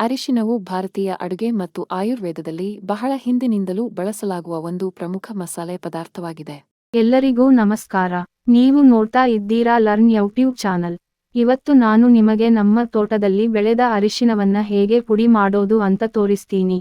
ಅರಿಶಿನವು ಭಾರತೀಯ ಅಡುಗೆ ಮತ್ತು ಆಯುರ್ವೇದದಲ್ಲಿ ಬಹಳ ಹಿಂದಿನಿಂದಲೂ ಬಳಸಲಾಗುವ ಒಂದು ಪ್ರಮುಖ ಮಸಾಲೆ ಪದಾರ್ಥವಾಗಿದೆ. ಎಲ್ಲರಿಗೂ ನಮಸ್ಕಾರ. ನೀವು ನೋಡ್ತಾ ಇದ್ದೀರಾ ಲರ್ನ್ ಯೂಟ್ಯೂಬ್ ಚಾನಲ್. ಇವತ್ತು ನಾನು ನಿಮಗೆ ನಮ್ಮ ತೋಟದಲ್ಲಿ ಬೆಳೆದ ಅರಿಶಿನವನ್ನ ಹೇಗೆ ಪುಡಿ ಮಾಡೋದು ಅಂತ ತೋರಿಸ್ತೀನಿ.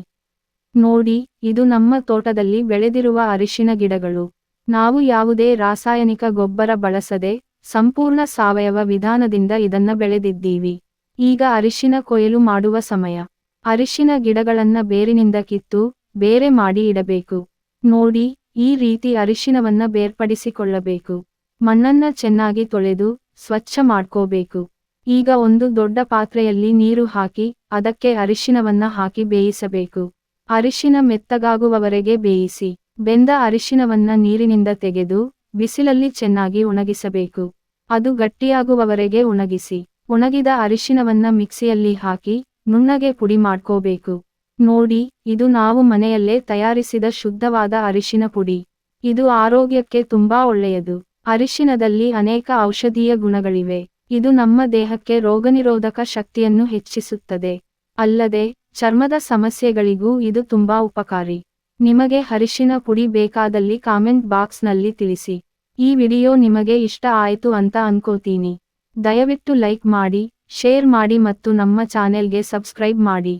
ನೋಡಿ, ಇದು ನಮ್ಮ ತೋಟದಲ್ಲಿ ಬೆಳೆದಿರುವ ಅರಿಶಿನ ಗಿಡಗಳು. ನಾವು ಯಾವುದೇ ರಾಸಾಯನಿಕ ಗೊಬ್ಬರ ಬಳಸದೆ ಸಂಪೂರ್ಣ ಸಾವಯವ ವಿಧಾನದಿಂದ ಇದನ್ನ ಬೆಳೆದಿದ್ದೀವಿ. ಈಗ ಅರಿಶಿನ ಕೊಯ್ಲು ಮಾಡುವ ಸಮಯ. ಅರಿಶಿನ ಗಿಡಗಳನ್ನ ಬೇರಿನಿಂದ ಕಿತ್ತು ಬೇರೆ ಮಾಡಿ ಇಡಬೇಕು. ನೋಡಿ, ಈ ರೀತಿ ಅರಿಶಿನವನ್ನ ಬೇರ್ಪಡಿಸಿಕೊಳ್ಳಬೇಕು. ಮಣ್ಣನ್ನ ಚೆನ್ನಾಗಿ ತೊಳೆದು ಸ್ವಚ್ಛ ಮಾಡ್ಕೋಬೇಕು. ಈಗ ಒಂದು ದೊಡ್ಡ ಪಾತ್ರೆಯಲ್ಲಿ ನೀರು ಹಾಕಿ ಅದಕ್ಕೆ ಅರಿಶಿನವನ್ನ ಹಾಕಿ ಬೇಯಿಸಬೇಕು. ಅರಿಶಿನ ಮೆತ್ತಗಾಗುವವರೆಗೆ ಬೇಯಿಸಿ, ಬೆಂದ ಅರಿಶಿನವನ್ನ ನೀರಿನಿಂದ ತೆಗೆದು ಬಿಸಿಲಲ್ಲಿ ಚೆನ್ನಾಗಿ ಒಣಗಿಸಬೇಕು. ಅದು ಗಟ್ಟಿಯಾಗುವವರೆಗೆ ಒಣಗಿಸಿ. ಒಣಗಿದ ಅರಿಶಿನವನ್ನ ಮಿಕ್ಸಿಯಲ್ಲಿ ಹಾಕಿ, ನುಣ್ಣಗೆ ಪುಡಿ ಮಾಡ್ಕೋಬೇಕು. ನೋಡಿ, ಇದು ನಾವು ಮನೆಯಲ್ಲೇ ತಯಾರಿಸಿದ ಶುದ್ಧವಾದ ಅರಿಶಿನ ಪುಡಿ. ಇದು ಆರೋಗ್ಯಕ್ಕೆ ತುಂಬಾ ಒಳ್ಳೆಯದು. ಅರಿಶಿನದಲ್ಲಿ ಅನೇಕ ಔಷಧೀಯ ಗುಣಗಳಿವೆ. ಇದು ನಮ್ಮ ದೇಹಕ್ಕೆ ರೋಗನಿರೋಧಕ ಶಕ್ತಿಯನ್ನು ಹೆಚ್ಚಿಸುತ್ತದೆ. ಅಲ್ಲದೆ, ಚರ್ಮದ ಸಮಸ್ಯೆಗಳಿಗೂ ಇದು ತುಂಬಾ ಉಪಕಾರಿ. ನಿಮಗೆ ಅರಿಶಿನ ಪುಡಿ ಬೇಕಾದಲ್ಲಿ ಕಾಮೆಂಟ್ ಬಾಕ್ಸ್ನಲ್ಲಿ ತಿಳಿಸಿ. ಈ ವಿಡಿಯೋ ನಿಮಗೆ ಇಷ್ಟ ಆಯಿತು ಅಂತ ಅನ್ಕೋತೀನಿ. ದಯವಿಟ್ಟು ಲೈಕ್ ಮಾಡಿ, ಶೇರ್ ಮಾಡಿ ಮತ್ತು ನಮ್ಮ ಚಾನೆಲ್ಗೆ ಸಬ್ಸ್ಕ್ರೈಬ್ ಮಾಡಿ.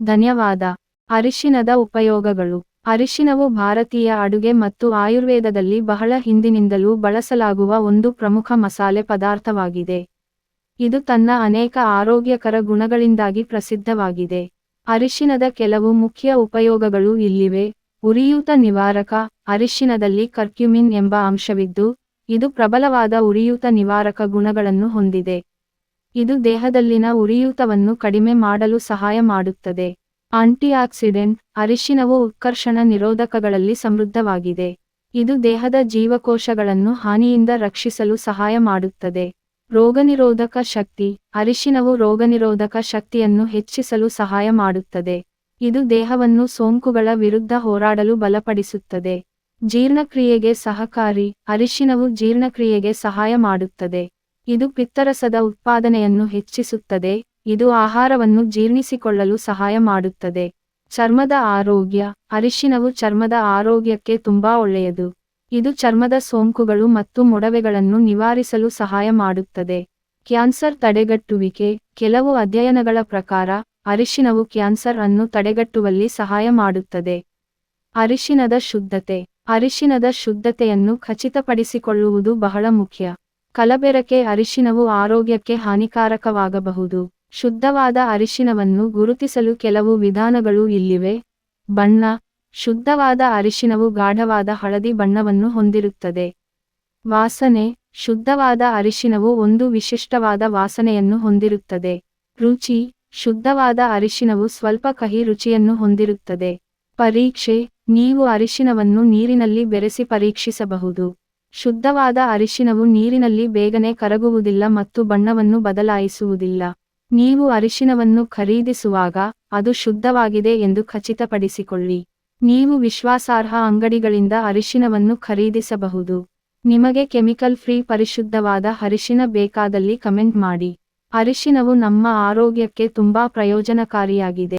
ಧನ್ಯವಾದ. ಅರಿಶಿನದ ಉಪಯೋಗಗಳು. ಅರಿಶಿನವು ಭಾರತೀಯ ಅಡುಗೆ ಮತ್ತು ಆಯುರ್ವೇದದಲ್ಲಿ ಬಹಳ ಹಿಂದಿನಿಂದಲೂ ಬಳಸಲಾಗುವ ಒಂದು ಪ್ರಮುಖ ಮಸಾಲೆ ಪದಾರ್ಥವಾಗಿದೆ. ಇದು ತನ್ನ ಅನೇಕ ಆರೋಗ್ಯಕರ ಗುಣಗಳಿಂದಾಗಿ ಪ್ರಸಿದ್ಧವಾಗಿದೆ. ಅರಿಶಿನದ ಕೆಲವು ಮುಖ್ಯ ಉಪಯೋಗಗಳು ಇಲ್ಲಿವೆ. ಉರಿಯೂತ ನಿವಾರಕ, ಅರಿಶಿನದಲ್ಲಿ ಕರ್ಕ್ಯುಮಿನ್ ಎಂಬ ಅಂಶವಿದ್ದು ಇದು ಪ್ರಬಲವಾದ ಉರಿಯೂತ ನಿವಾರಕ ಗುಣಗಳನ್ನು ಹೊಂದಿದೆ. ಇದು ದೇಹದಲ್ಲಿನ ಉರಿಯೂತವನ್ನು ಕಡಿಮೆ ಮಾಡಲು ಸಹಾಯ ಮಾಡುತ್ತದೆ. ಆಂಟಿಆಕ್ಸಿಡೆಂಟ್, ಅರಿಶಿನವು ಉತ್ಕರ್ಷಣ ನಿರೋಧಕಗಳಲ್ಲಿ ಸಮೃದ್ಧವಾಗಿದೆ. ಇದು ದೇಹದ ಜೀವಕೋಶಗಳನ್ನು ಹಾನಿಯಿಂದ ರಕ್ಷಿಸಲು ಸಹಾಯ ಮಾಡುತ್ತದೆ. ರೋಗನಿರೋಧಕ ಶಕ್ತಿ, ಅರಿಶಿನವು ರೋಗನಿರೋಧಕ ಶಕ್ತಿಯನ್ನು ಹೆಚ್ಚಿಸಲು ಸಹಾಯ ಮಾಡುತ್ತದೆ. ಇದು ದೇಹವನ್ನು ಸೋಂಕುಗಳ ವಿರುದ್ಧ ಹೋರಾಡಲು ಬಲಪಡಿಸುತ್ತದೆ. ಜೀರ್ಣಕ್ರಿಯೆಗೆ ಸಹಕಾರಿ ಅರಿಶಿನವು ಜೀರ್ಣಕ್ರಿಯೆಗೆ ಸಹಾಯ ಮಾಡುತ್ತದೆ. ಇದು ಪಿತ್ತರಸದ ಉತ್ಪಾದನೆಯನ್ನು ಹೆಚ್ಚಿಸುತ್ತದೆ. ಇದು ಆಹಾರವನ್ನು ಜೀರ್ಣಿಸಿಕೊಳ್ಳಲು ಸಹಾಯ ಮಾಡುತ್ತದೆ. ಚರ್ಮದ ಆರೋಗ್ಯ ಅರಿಶಿನವು ಚರ್ಮದ ಆರೋಗ್ಯಕ್ಕೆ ತುಂಬಾ ಒಳ್ಳೆಯದು. ಇದು ಚರ್ಮದ ಸೋಂಕುಗಳು ಮತ್ತು ಮೊಡವೆಗಳನ್ನು ನಿವಾರಿಸಲು ಸಹಾಯ ಮಾಡುತ್ತದೆ. ಕ್ಯಾನ್ಸರ್ ತಡೆಗಟ್ಟುವಿಕೆ ಕೆಲವು ಅಧ್ಯಯನಗಳ ಪ್ರಕಾರ ಅರಿಶಿನವು ಕ್ಯಾನ್ಸರ್ ಅನ್ನು ತಡೆಗಟ್ಟುವಲ್ಲಿ ಸಹಾಯ ಮಾಡುತ್ತದೆ. ಅರಿಶಿನದ ಶುದ್ಧತೆ ಅರಿಶಿನದ ಶುದ್ಧತೆಯನ್ನು ಖಚಿತಪಡಿಸಿಕೊಳ್ಳುವುದು ಬಹಳ ಮುಖ್ಯ. ಕಲಬೆರಕೆ ಅರಿಶಿನವು ಆರೋಗ್ಯಕ್ಕೆ ಹಾನಿಕಾರಕವಾಗಬಹುದು. ಶುದ್ಧವಾದ ಅರಿಶಿನವನ್ನು ಗುರುತಿಸಲು ಕೆಲವು ವಿಧಾನಗಳು ಇಲ್ಲಿವೆ. ಬಣ್ಣ. ಶುದ್ಧವಾದ ಅರಿಶಿನವು ಗಾಢವಾದ ಹಳದಿ ಬಣ್ಣವನ್ನು ಹೊಂದಿರುತ್ತದೆ. ವಾಸನೆ. ಶುದ್ಧವಾದ ಅರಿಶಿನವು ಒಂದು ವಿಶಿಷ್ಟವಾದ ವಾಸನೆಯನ್ನು ಹೊಂದಿರುತ್ತದೆ. ರುಚಿ. ಶುದ್ಧವಾದ ಅರಿಶಿನವು ಸ್ವಲ್ಪ ಕಹಿ ರುಚಿಯನ್ನು ಹೊಂದಿರುತ್ತದೆ. ಪರೀಕ್ಷೆ, ನೀವು ಅರಿಶಿನವನ್ನು ನೀರಿನಲ್ಲಿ ಬೆರೆಸಿ ಪರೀಕ್ಷಿಸಬಹುದು. ಶುದ್ಧವಾದ ಅರಿಶಿನವು ನೀರಿನಲ್ಲಿ ಬೇಗನೆ ಕರಗುವುದಿಲ್ಲ ಮತ್ತು ಬಣ್ಣವನ್ನು ಬದಲಾಯಿಸುವುದಿಲ್ಲ. ನೀವು ಅರಿಶಿನವನ್ನು ಖರೀದಿಸುವಾಗ ಅದು ಶುದ್ಧವಾಗಿದೆ ಎಂದು ಖಚಿತಪಡಿಸಿಕೊಳ್ಳಿ. ನೀವು ವಿಶ್ವಾಸಾರ್ಹ ಅಂಗಡಿಗಳಿಂದ ಅರಿಶಿನವನ್ನು ಖರೀದಿಸಬಹುದು. ನಿಮಗೆ ಕೆಮಿಕಲ್ ಫ್ರೀ ಪರಿಶುದ್ಧವಾದ ಅರಿಶಿನ ಬೇಕಾದಲ್ಲಿ ಕಮೆಂಟ್ ಮಾಡಿ. ಅರಿಶಿನವು ನಮ್ಮ ಆರೋಗ್ಯಕ್ಕೆ ತುಂಬಾ ಪ್ರಯೋಜನಕಾರಿಯಾಗಿದೆ.